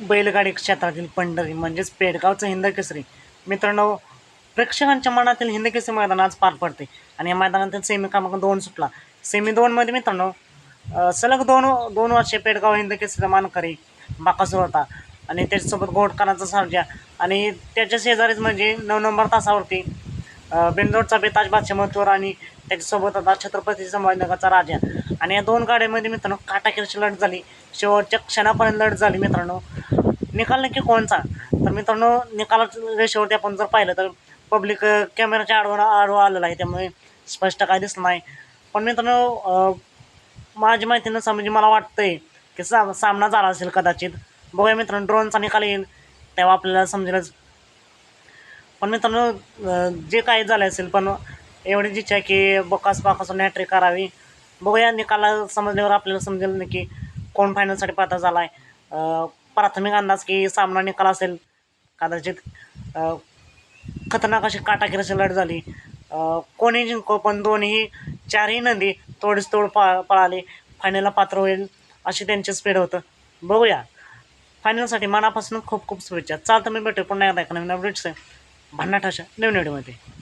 बैलगाडी क्षेत्रातील पंढरी म्हणजेच पेडगावचं हिंदकेसरी. मित्रांनो प्रेक्षकांच्या मनातील हिंदकेसरी मैदान आज पार पडते. आणि या मैदानातील सेमी क्रमांक दोन सुटला. सेमी दोनमध्ये मित्रांनो सलग दोन दोन वर्षे पेडगाव हिंदकेसरीचा मानकरी बाकासूर होता. आणि त्याच्यासोबत घोटकरांचा सर्जा आणि त्याच्या शेजारीच म्हणजे नऊ नंबर तासावरती अं, बेताज बादशाह मथुर आणि त्याच्यासोबत आता छत्रपती संभाजीनगरचा राजा. आणि या दोन गाड्यांमध्ये मित्रांनो काटाकीरची लढत झाली. शेवटच्या क्षणापर्यंत लढत झाली मित्रांनो. निकाल नक्की कोणचा? तर मित्रांनो निकाला रेषेवरती आपण जर पाहिलं तर पब्लिक कॅमेराच्या आडवा आडवा आलेला आहे. त्यामुळे स्पष्ट काय दिसलं नाही. पण मित्रांनो माझी माझी माहितीनुसार म्हणजे मला वाटतंय की सा सामना झाला असेल कदाचित. बघूया मित्रांनो ड्रोनचा निकाल येईल. तेव्हा आपल्याला समजेलच. पण मित्रांनो जे काही झालं असेल पण एवढीच इच्छा आहे की बकास पाकासून हॅट्रिक करावी. बघूया निकाला समजल्यावर आपल्याला समजेल नक्की कोण फायनलसाठी पात्र झाला आहे प्राथमिक अंदाज की सामना निकाल असेल कदाचित खतरनाक अशी काटाकिराची लढ झाली. कोणी जिंको पण दोन्ही चारही नंदी तोडीस तोड पा पळाले. फायनलला पात्र होईल अशी त्यांची स्पीड होतं. बघूया. फायनलसाठी मनापासून खूप खूप शुभेच्छा. चालतं मी भेटू पुन्हा एकदा. एका नवीन अपडेट्स भन्नाट अशा नवीन व्हिडिओमध्ये